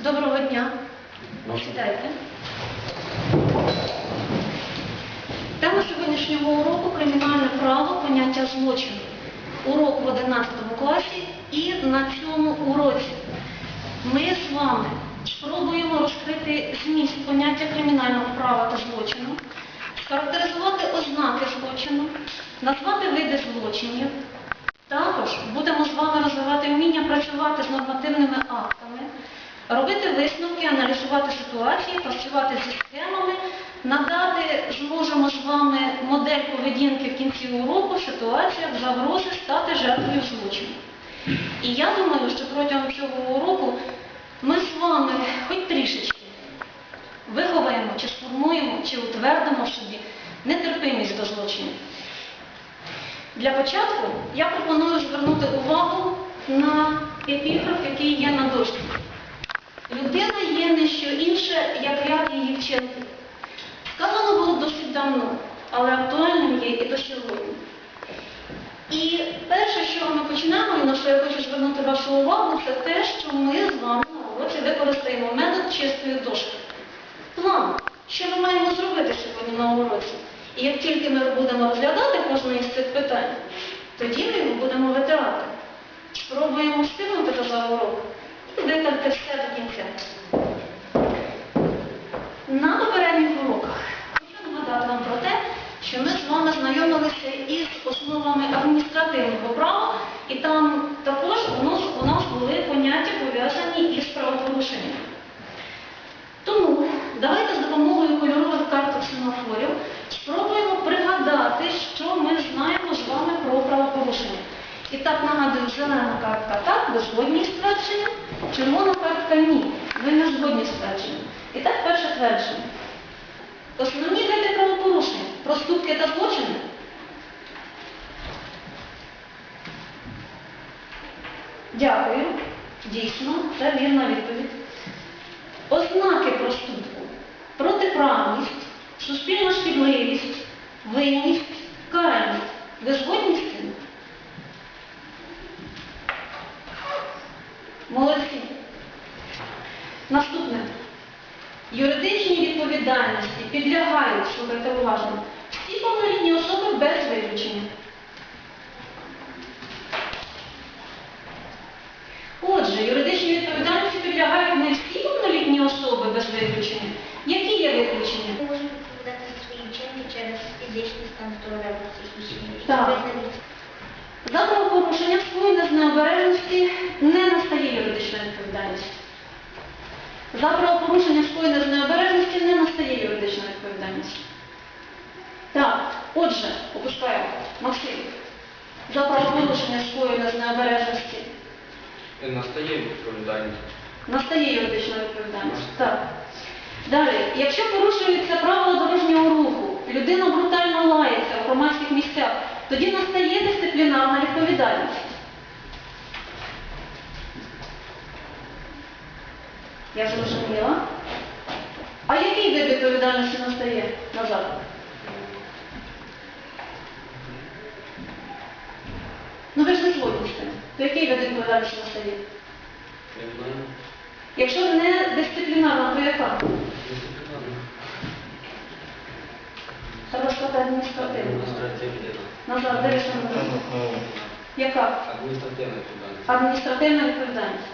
Доброго дня. Сідайте. Тема сьогоднішнього уроку кримінальне право, поняття злочину. Урок в 11 класі і на цьому уроці ми з вами спробуємо розкрити зміст поняття кримінального права та злочину, схарактеризувати ознаки злочину, назвати види злочинів. Також будемо з вами розвивати вміння працювати з нормативними актами, робити висновки, аналізувати ситуації, працювати зі схемами, надати зможемо з вами модель поведінки в кінці уроку в ситуаціях загрози стати жертвою злочину. І я думаю, що протягом цього уроку ми з вами хоч трішечки виховаємо, чи сформуємо, чи утвердимо собі нетерпимість до злочинів. Для початку я пропоную звернути увагу на епіграф, який є на дошці. Людина є не що інше, як ряд її вчинків. Сказано було досить давно, але актуальним є і до сьогодні. І перше, чого ми починаємо, і на що я хочу звернути вашу увагу, це те, що ми з вами на уроці використаємо метод чистої дошки. План, що ми маємо зробити сьогодні на уроці. І як тільки ми будемо розглядати кожне із цих питань, тоді ми його будемо витирати. Спробуємо встигнути до за урок виконати все до кінця. На попередніх уроках хочу нагадати вам про те, що ми з вами знайомилися із основами адміністративного права, і там також у нас, були поняття пов'язані із правопорушенням. Тому давайте з допомогою кольорових карток семафорів спробуємо пригадати, що ми знаємо з вами про правопорушення. І так нагадую, зелена картка так, ви згодні з твердженням, червона картка ні, ви не згодні з твердженням. І так перше твердження. Основні види правопорушень, проступки та злочини. Дякую. Дійсно, це вірна відповідь. Ознаки проступку, протиправність, суспільна шкідливість, винність, каральність. Ви згодні з цим? Молодці. Наступне. Юридичній відповідальності підлягають, слухайте уважно, всі повнолітні особи без виключення. Отже, юридичній відповідальності підлягають не всі повнолітні особи без виключення. Які є виключення? Не можуть відповідати за свої вчинки через фізичний стан здоров'я або психічний. Так. За правопорушення скоєне з необережності не настає юридична відповідальність. За правопорушення скоєне з необережності не настає юридична відповідальність. Так, отже, опускаємо. Максим. За правопорушення скоєне з необережності Настає відповідальність. настає юридична відповідальність. Так. Далі, якщо порушуються правила дорожнього руху, людина брутально лається в громадських місцях, тоді настає дисциплінарна відповідальність. Я зрозуміла. А який вид відповідальності настає назад? Ви ж не згодні з цим. То який вид відповідальності настає? Не знаю. Якщо не дисциплінарна, то яка? Дисциплінарна. Треба сказати адміністративна. Адміністративна. Назад, на мене. Яка? Адміністративна відповідальність. Адміністративна відповідальність.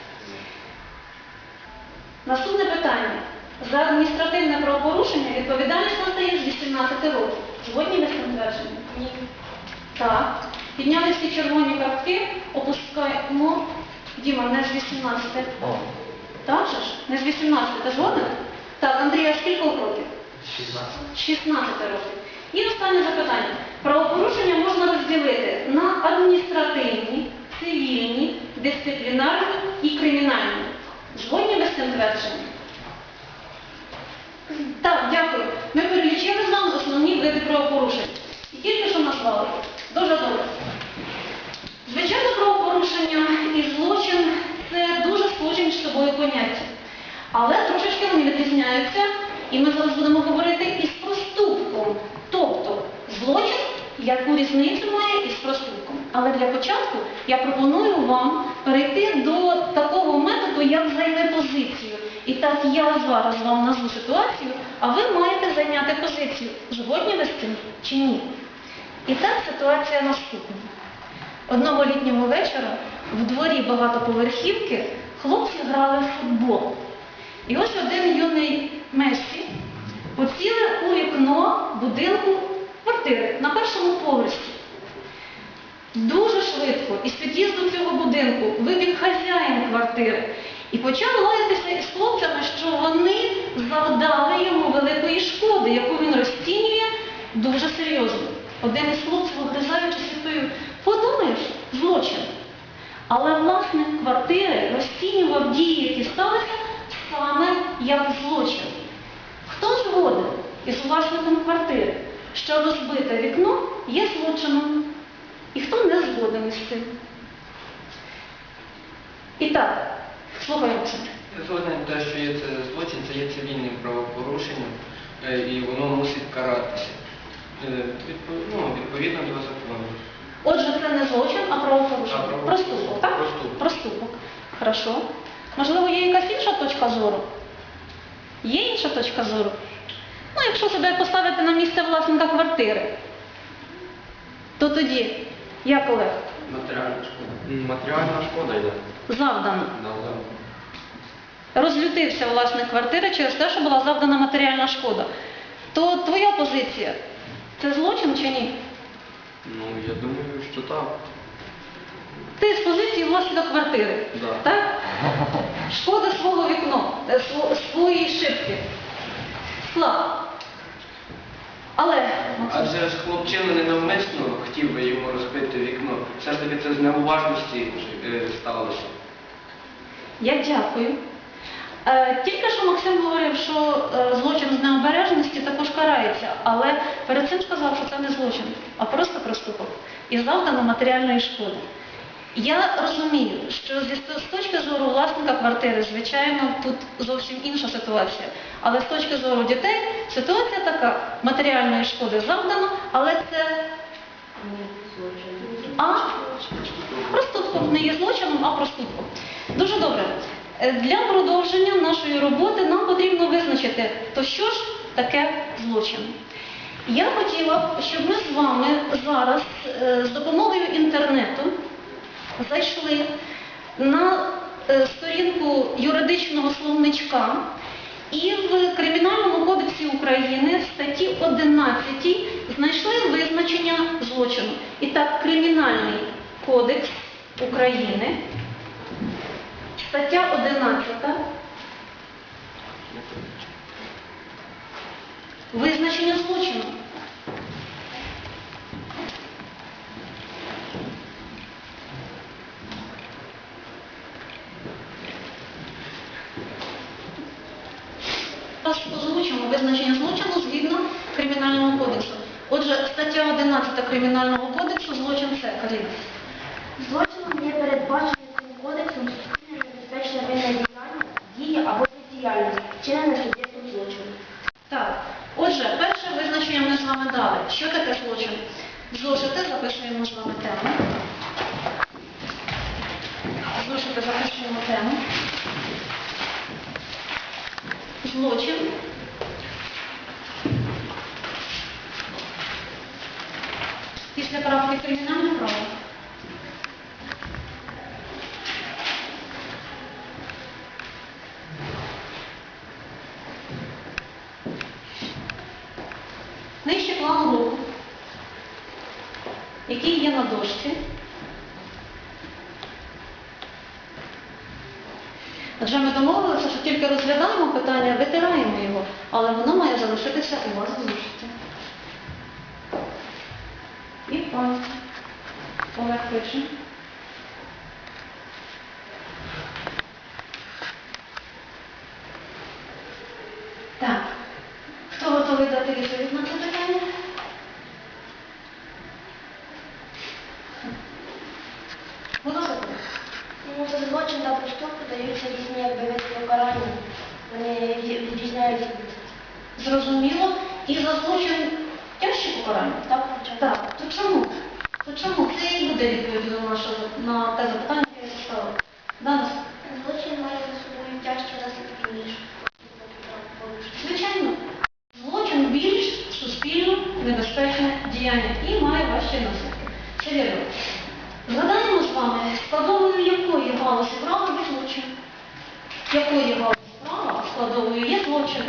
Наступне питання. За адміністративне правопорушення відповідальність настає з 18 років. Згодні ви з цим твердженням? Ні. Так. Підняли всі червоні картки, опускаємо. Діма, не з 18. Так же ж? Не з 18. Ти згоден? Так, Андрія, скільки років? 16. 16 років. І останнє запитання. Правопорушення можна розділити на адміністративні, цивільні, дисциплінарні і кримінальні. Згодні ви з цим твердженням? Так, дякую. Ми перелічили з вами основні види правопорушень. І тільки що назвали. Дуже добре. Правопорушення і злочин це дуже схожі між собою поняття. Але трошечки вони відрізняються, і ми зараз будемо говорити із проступком. Тобто злочин, яку різницю має із проступком. Але для початку я пропоную вам перейти до такого методу, як займе позицію. І так я зараз вам назву ситуацію, а ви маєте зайняти позицію, згодні ви з цим чи ні. І так ситуація наступна. Одного літнього вечора в дворі багатоповерхівки хлопці грали в футбол. І ось один юний Мессі поцілив у вікно будинку квартири на першому поверсі. Дуже швидко із під'їзду цього будинку вибіг хазяїн квартири і почав лаятися із хлопцями, що вони завдали йому великої шкоди, яку він розцінює дуже серйозно. Один із хлопців, огризаючись, відповів, подумаєш, злочин. Але власник квартири розцінював дії, які сталися саме як злочин. Хто згоден із власником квартири, що розбите вікно є злочином? І хто не згоден із цим? І так, слухаємо. Згоден те, що є це злочин, це є цивільним правопорушенням, е, і воно мусить каратися. Е, ну, відповідно до закону. Отже, це не злочин, а правопорушення. А. Проступок, так? Проступок. Проступок. Хорошо. Можливо, є якась інша точка зору? Є інша точка зору? Ну, якщо себе поставити на місце власника квартири, то тоді, як Олег, Матеріальна шкода. Матеріальна шкода йде. завдано. Да. Розлютився власник квартири через те, що була завдана матеріальна шкода. То твоя позиція це злочин чи ні? Ну, я думаю, що так. Ти з позиції власника квартири. Да. Так? Шкода свого вікно, е, сво- своєї шибки. Скла. Але, Максим, Адже ж хлопчина ненавмисно хотів би йому розбити вікно. Все ж таки це з неуважності е, сталося. я дякую. Е, Тільки що Максим говорив, що е, злочин з необережності також карається, але перед цим сказав, що це не злочин, а просто проступок і завдано матеріальної шкоди. Я розумію, що з точки зору власника квартири, звичайно, тут зовсім інша ситуація. Але з точки зору дітей ситуація така: матеріальної шкоди завдано, але це а проступком не є злочином, а проступком. Дуже добре. Е, Для продовження нашої роботи нам потрібно визначити, то що ж таке злочин. Я хотіла, б, щоб ми з вами зараз е, з допомогою інтернету зайшли на е, сторінку юридичного словничка і в Кримінальному кодексі України в статті 11 знайшли визначення злочину. І так, Кримінальний кодекс України, стаття 11, визначення злочину. Озвучимо визначення злочину згідно Кримінального кодексу. Отже, стаття 11 Кримінального кодексу злочин це Каріна. Злочином є передбачений цим кодексом суспільне небезпечне винне діяння, дія або бездіяльність, вчинене суб'єктом злочину. Так, отже, перше визначення ми з вами дали. Що таке злочин? Зошити записуємо з вами тему. Зошити записуємо тему. Злочин. Після правки кримінальне право. Який є на дошці. Адже ми домовилися, що тільки розглядаємо питання, витираємо його, але воно має залишитися у вас в дошці. І пальці. Олег. Так. Хто готовий дати відповідь на це питання? Будь ласка. Ну, за злочин та проступку даються різні якби види покарання. Вони ві- відрізняються від Зрозуміло. І за злочин тяжче покарання? так, хоча б. Так. То чому? То чому? Це і буде відповідь на, наше, на те запитання, яке я поставила. Дана, Злочин має за собою тяжчі наслідки, ніж все-таки. Це. Згадаємо з вами, складовою якої галузі права є злочин? Якої галузі права складовою є злочин?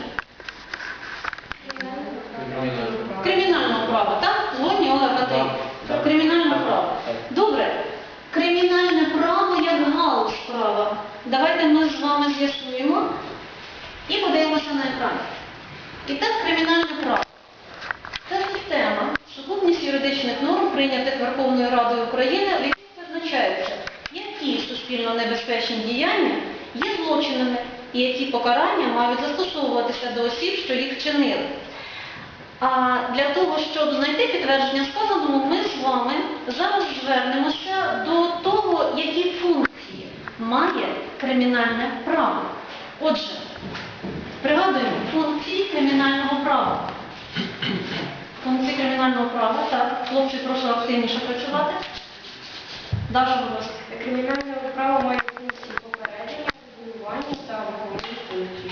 Кримінального права, так? Згодні Олег Катей? Так. Кримінальне Так, право. так. Добре. Кримінальне право як галузь права. Давайте ми з вами з'ясуємо і подивимося на екран. І так, кримінальне право. Це система, сукупність юридичних норм, прийнятих Верховною Радою України, в яких визначаються, які суспільно небезпечні діяння є злочинами і які покарання мають застосовуватися до осіб, що їх вчинили. А для того, щоб знайти підтвердження сказаного, ми з вами зараз звернемося до того, які функції має кримінальне право. Отже, пригадуємо функції кримінального права. Функції кримінального права, так, хлопці, прошу активніше працювати. Даша, будь ласка. Кримінальне право має функції попередження, регулювання та виховні функції.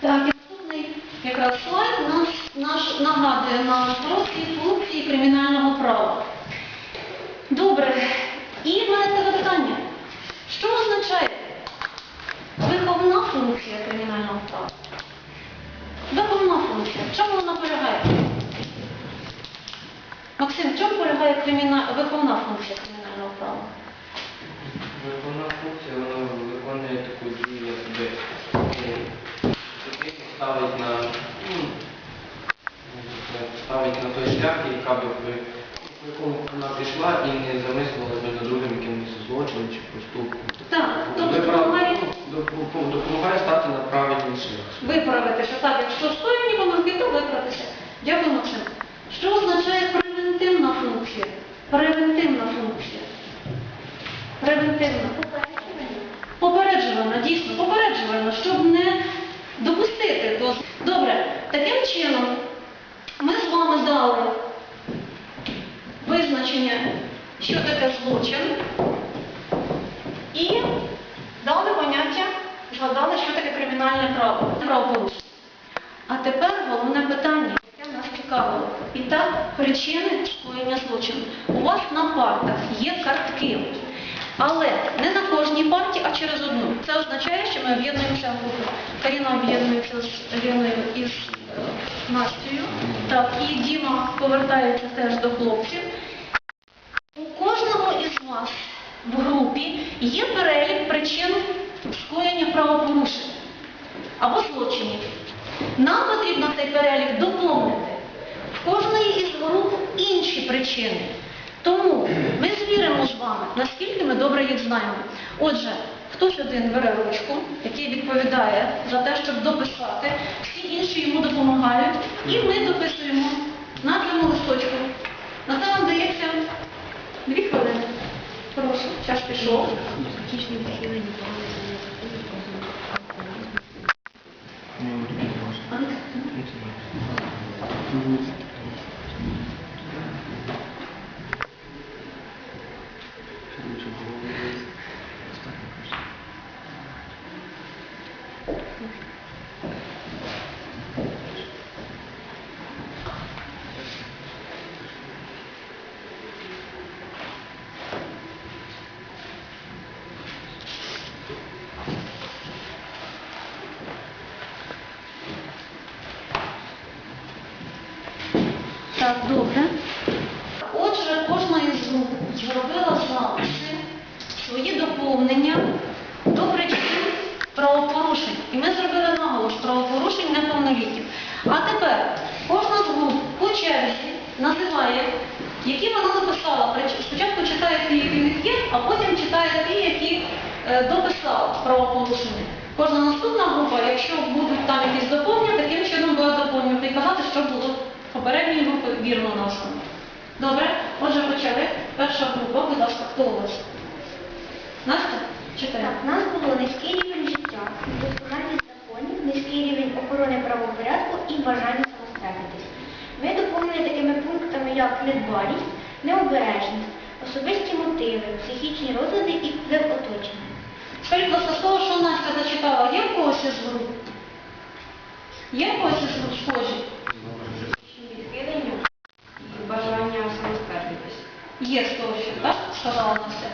Так, і наступний якраз слайд нас, наш нагадує нам про ці функції кримінального права. Добре. І в мене таке питання. Що означає виховна функція кримінального права? Виховна функція. В чому вона полягає? Максим, в чому полягає криміна... виховна функція кримінального права? Вона функція, вона виконує таку дію, е, таких ставить на ну, ставить на той шлях, яка би якому вона пішла і не замислила би над другим якимось злочином чи проступком. Так, тобто допомагає доп- допомагає стати на правильний шлях. виправитися. Так, якщо скоєні помилки, то виправитися. Дякую, Максим. Що означає превентивна функція? Превентивна функція. Превентивна. Попереджувальна, дійсно, попереджувальна, щоб не допустити до. Добре, таким чином ми з вами дали визначення, що таке злочин, і дали поняття, згадали, що таке кримінальне право. А тепер головне питання, яке нас цікавило. І так, причини скоєння злочину. У вас на партах є картки, але не на кожній парті, а через одну. Це означає, що ми об'єднуємося в групи. Каріна об'єднується з Іриною і з е, Настею. Так, і Діма повертається теж до хлопців. У кожного із вас в групі є перелік причин скоєння правопорушень або злочинів. Нам потрібно цей перелік доповнити. В кожної із груп інші причини. Тому ми звіримо з вами, наскільки ми добре їх знаємо. Отже, хтось один бере ручку, який відповідає за те, щоб дописати, всі інші йому допомагають, і ми дописуємо на цьому листочку. На це вам дається дві хвилини. Прошу, час пішов. Так, добре. Отже, кожна із груп зробила записи, свої доповнення до причин правопорушень. І ми зробили наголос правопорушень неповнолітніх. А тепер кожна з груп по черзі називає, які вона написала. Прич- Спочатку читає ті, які в них є, а потім читає ті, які е, дописала правопорушення. Кожна наступна група, якщо будуть там якісь доповнення, таким чином буде доповнювати і казати, що було попередній групі вірно названо. Добре? Отже, почали. Перша група, будь ласка, хто у вас? Настя? Читай. Так, в нас було низький рівень життя, доскональність законів, низький рівень охорони правопорядку і бажання самостежитись. Ми доповнили такими пунктами, як недбалість, необережність, особисті мотиви, психічні розлади і вплив оточення. Скажіть, будь ласка, з того, що Настя зачитала, є в когось із груп? Є в когось із груп схожі? Відхилення і бажання самостежитись. Є з того, що так сказала на все.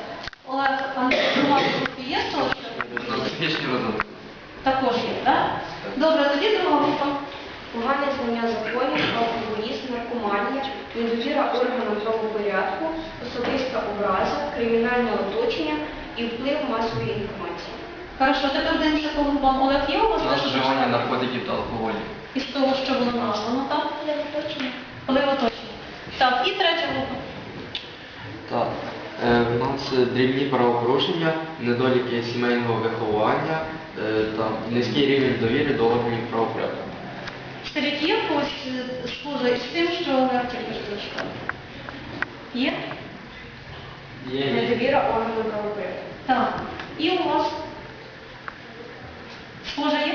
Олег Андрій, є з того, що Фізичні розумі. також є, так? Добре, тоді друга група. Погане знання законів, алкоголізм, наркоманія, недовіра органам правопорядку, особиста образа, кримінальне оточення і вплив масової інформації. Хорошо, тепер дивимося по групам. Олег, є у вас теж вживання наркотиків та алкоголю. із того, що було названо, так? Вплив оточення. Так, і третя група. Так. Е, У нас дрібні правопорушення, недоліки сімейного виховання, е, там, низький рівень довіри до органів правопорядку. Серед є когось е, схоже із тим, що тільки що зачитав? Є? Недовіра органам правопорядку. Так. І у вас? Схоже є?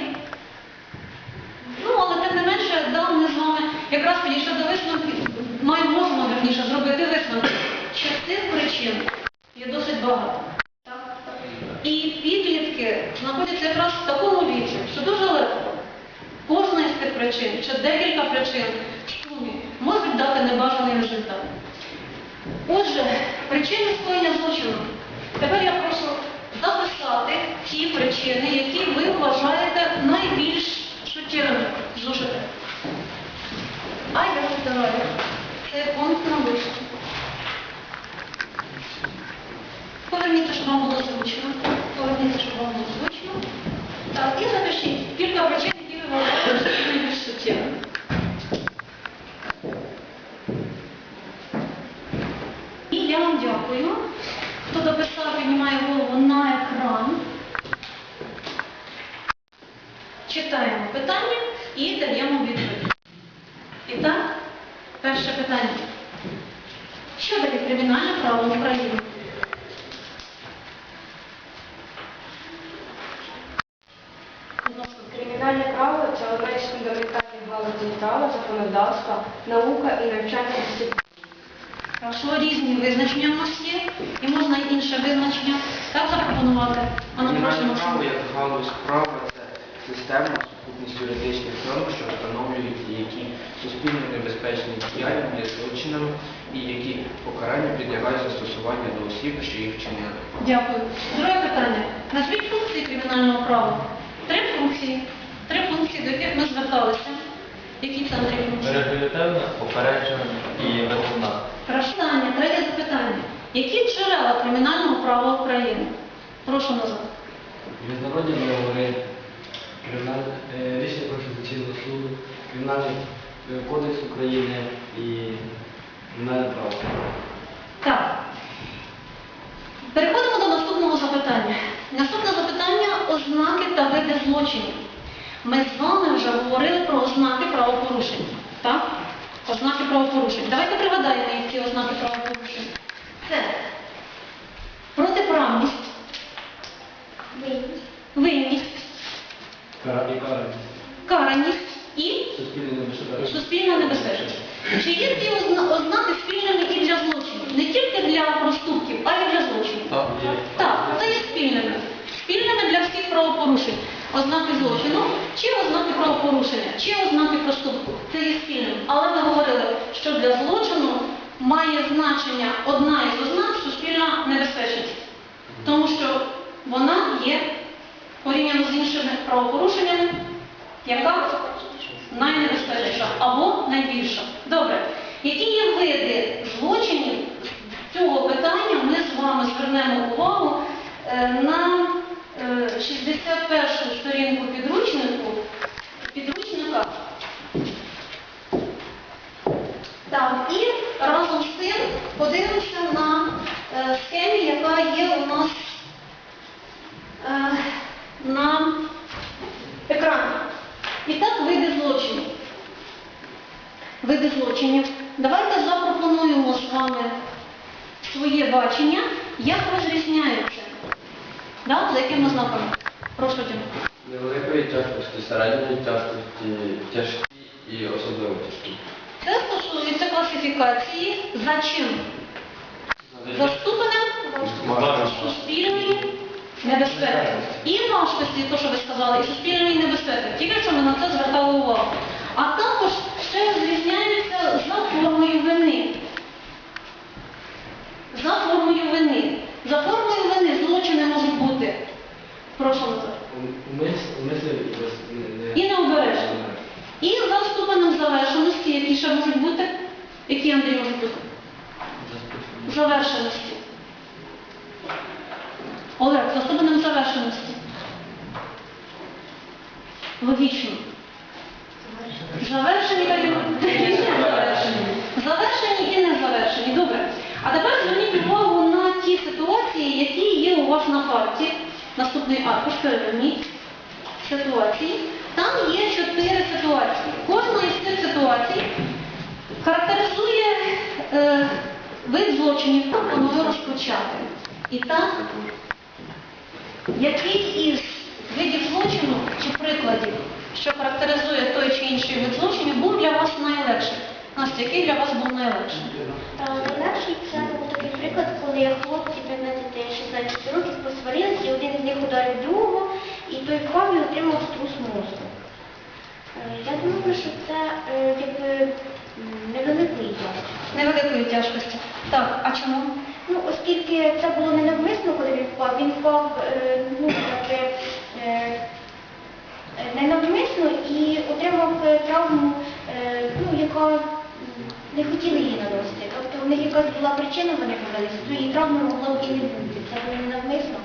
Ну, але тим не менше, да, ми з вами якраз підійшли до висновків, маємо можемо, верніше, зробити висновки, що причин є досить багато. Так? І підлітки знаходяться якраз в такому віці, що дуже легко. Кожна із цих причин, чи декілька причин в сумі можуть дати небажаний результат. Отже, причини скоєння злочину. Тепер я прошу записати ті причини, які ви вважаєте найбільш суттєвими. Зушите. А я вторая. Це пункт на вище. Поверніться, щоб вам було звучно. Поверніться, щоб вам було звучно. Так, і запишіть кілька причин, які ви вважаєте найбільш суттєвими. І я вам дякую. Хто дописав, піднімає голову на екран. Читаємо питання і даємо відповідь. І так, перше питання. Що таке кримінальне право України? Будь ласка. Кримінальне право це одна із фундаментальних галузей права, законодавства, наука і навчання дисциплін. Хорошо, різні визначення в нас є, і можна і інше визначення так запропонувати. А ну, прошу, право як галузь права це система сукупність юридичних норм, що встановлюють, які суспільно небезпечні діяння є злочинами і які покарання підлягають застосуванню до осіб, що їх вчиняли. Дякую. Друге питання. Назвіть функції кримінального права. Три функції. Три функції, до яких ми зверталися. Які це три функції? Реабілітивна, попереджена і виховна. Хорошо. Питання, третє запитання. Які джерела кримінального права України? Прошу назад. Міжнародні договори, кримінальне е, рішення Конституційного суду, Кримінальний е, кодекс України і кримінальне право. Так. Переходимо до наступного запитання. Наступне запитання ознаки та види злочинів. Ми з вами вже говорили про ознаки правопорушень. Так? Ознаки правопорушень. Давайте пригадаємо, які ознаки правопорушень. Це протиправність, Виїзд. винність, караність. і суспільна небезпечність. Чи є ці озна- ознаки спільними і для злочинів? Не тільки для проступків, а й для злочинів. Так, це є спільними. Спільними для всіх правопорушень. Ознаки злочину, чи ознаки правопорушення, чи ознаки проступку. Це є спільним. Але ми говорили, що для злочину має значення одна із ознак суспільна небезпечність. Тому що вона є порівняно з іншими правопорушеннями, яка найнебезпечніша або найбільша. Добре. Які є види злочинів цього питання ми з вами звернемо увагу е, на 61 сторінку підручнику, підручника. Так, і разом з тим подивимося на е, схемі, яка є у нас е, на екрані. І так види злочинів. Види злочинів. Давайте запропонуємо з вами своє бачення, як розрізняються. Да? За якими знаками? Прошу Дім. Невеликої тяжкості, середньої тяжкості, тяжкі і особливо тяжкі. Це стосується класифікації за чим? За ступенем суспільної небезпеки. І важкості, то, що ви сказали, і суспільної небезпеки. Тільки що ми на це звертали увагу. А також ще розрізняються за формою вини. за формою вини. За формою вини злочини можуть бути. Прошу Назар. Умисли і без... не- не- І необережно. І за ступенем завершеності, які ще можуть бути, які Андрій можуть бути? Завершеності. Олег, за ступенем завершеності. Логічно. Завершені та й не завершені. Завершені і не завершені. Добре. А тепер зверніть увагу на ті ситуації, які є у вас на карті. Наступний аркуш переверніть ситуації. Там є чотири ситуації. Кожна із цих ситуацій характеризує е, вид злочинів, пропоную розпочати. І так, який із видів злочину чи прикладів, що характеризує той чи інший вид злочинів, був для вас найлегший? Настя, який для вас був найлегший? Е, Найлегший це був такий приклад, коли хлопці 15-16 років посварилися, і один з них ударив другого, і той і отримав струс мозку. Е, Я думаю, що це е, якби невеликий ясно. Невеликої тяжкості. Так, а чому? Ну, оскільки це було не навмисно, коли він впав, він впав ну, якби, е, е, ненавмисно і отримав е, травму, е, ну, яка не хотіли її наносити. Тобто в них якась була причина, вони побилися, то її травми могло б і не бути. Це було не навмисно.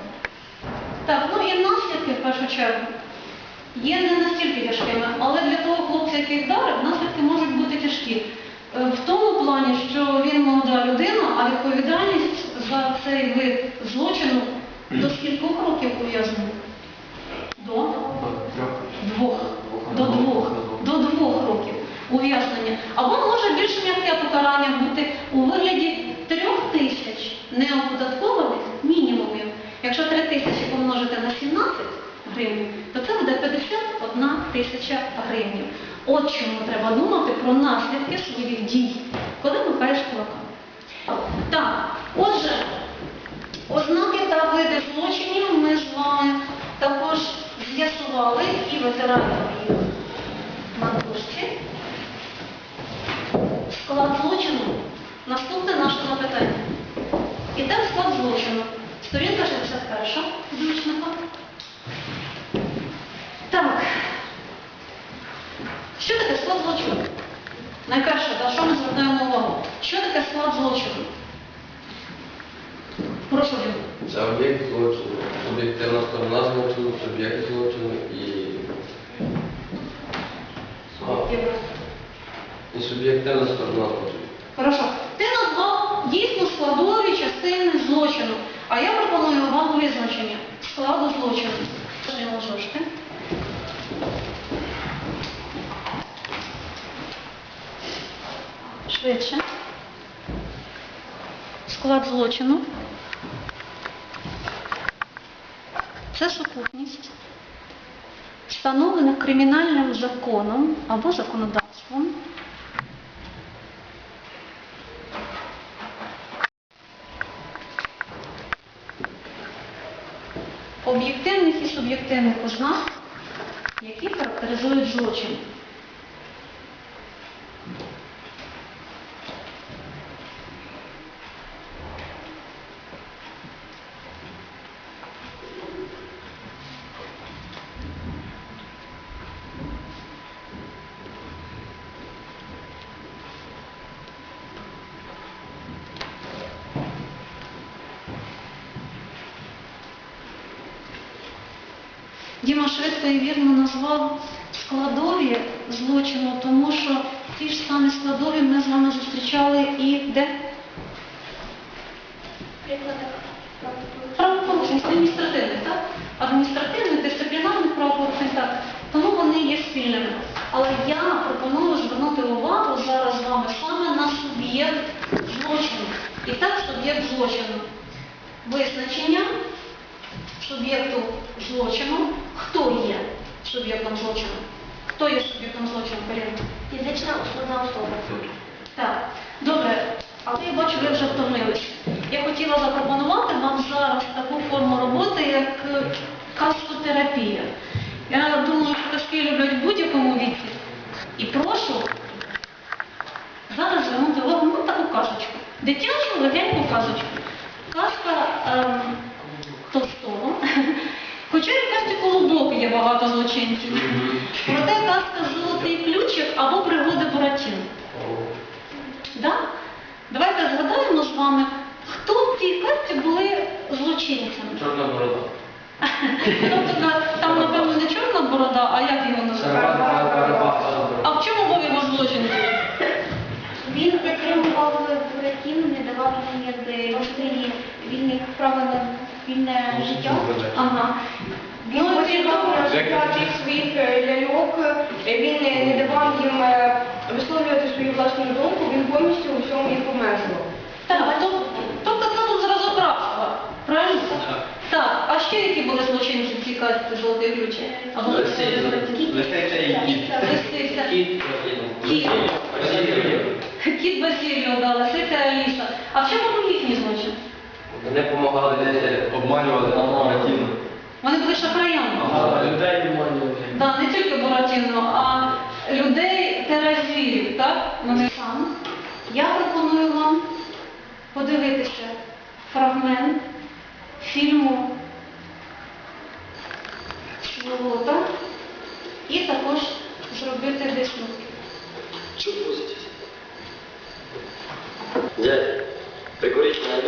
Так, ну і наслідки в першу чергу є не настільки тяжкими, але для того хлопця, який вдарив, наслідки можуть бути тяжкі. Е, В тому плані, що він молода людина, а відповідальність за цей вид злочину до скількох років ув'язнення? До двох. До двох. До двох років ув'язнення. Або може більш м'яке покарання бути у вигляді трьох тисяч неоподаткованих мінімумів. Якщо три тисячі помножити на 17 гривень, то це буде 51 тисяча гривень. От чому треба думати про наслідки своїх дій, коли микаєш кулака. Так, отже, ознаки та види злочинів ми з вами також з'ясували і витираємо їх на дошці. Склад злочину. Наступне наше запитання. Іде склад злочину. Сторінка 61 підручника. Так. Що таке склад злочину? Найперше, на що ми звертаємо увагу? Що таке склад злочину? Прошу. Це об'єкт злочину, суб'єктивна сторона злочину, суб'єкт злочину і, і суб'єктивна сторона злочину. Хорошо. Ти назвав дійсно складові частини злочину. А я пропоную вам визначення складу злочину. Швидше. Склад злочину. Це сукупність встановлених кримінальним законом або законодавством об'єктивних і суб'єктивних ознак, які характеризують злочин. Діма швидко і вірно назвав складові злочину, тому що ті ж самі складові ми з вами зустрічали і де? Правопорушень, адміністративних, так? Адміністративних, дисциплінарних правопорушень, так. Тому вони є спільними. Але я пропоную звернути увагу зараз з вами саме на суб'єкт злочину. І так, суб'єкт злочину. Визначення суб'єкту злочину хто є суб'єктом злочину. Хто є суб'єктом злочину, Каріна? Фізична основна особа. Так, добре, але я бачу, ви вже втомились. Я хотіла запропонувати вам зараз таку форму роботи, як каскотерапія. Я думаю, що кашки люблять в будь-якому віці. І прошу зараз звернути увагу на таку казочку. Дитячу легеньку казочку. Казка ем, Толстого злочинців. Проте казка Золотий ключик або пригоди Буратіно. Да? Давайте згадаємо з вами, хто в цій казці були злочинцями. Чорна борода. Тобто там, напевно, не чорна борода, а як його називають? А в чому був його злочин? Він затримував буратів, не давав їм якби можливі вільних права на вільне життя. Ага. Він посідав на життя цих своїх е, ляльок, е, він не, не давав їм е, висловлювати свою власну думку, він повністю у всьому їх обмежував. Так, то- тобто це тут зразок рабства, правильно? Так, а ще які були злочинці в цій казці Золотий ключик? Або Лисиця і кіт. Лисиця. Кіт. Кіт. Кіт Басіліо, да, Лисиця Аліса. А в чому був їхній злочин? Вони допомагали обманювали Буратіно. Вони були шахраями. А людей обманювали. Да, не тільки Буратіно, а людей теразірів, так? Вони сам. Я пропоную вам подивитися фрагмент фільму Сволота і також зробити висновки. Чего возитесь? Дядя, прикурить не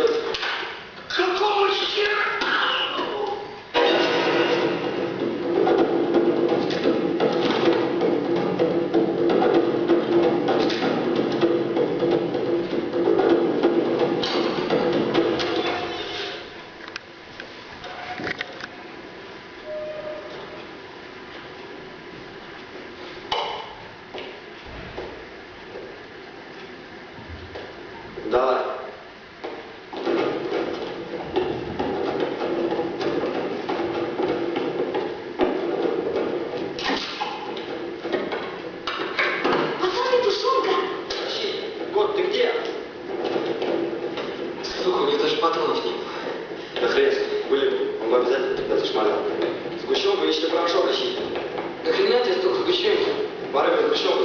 зашмалял. Сгущенку или тебе порошок тащить? Да хрена тебе столько сгущенки. Пары, сгущенку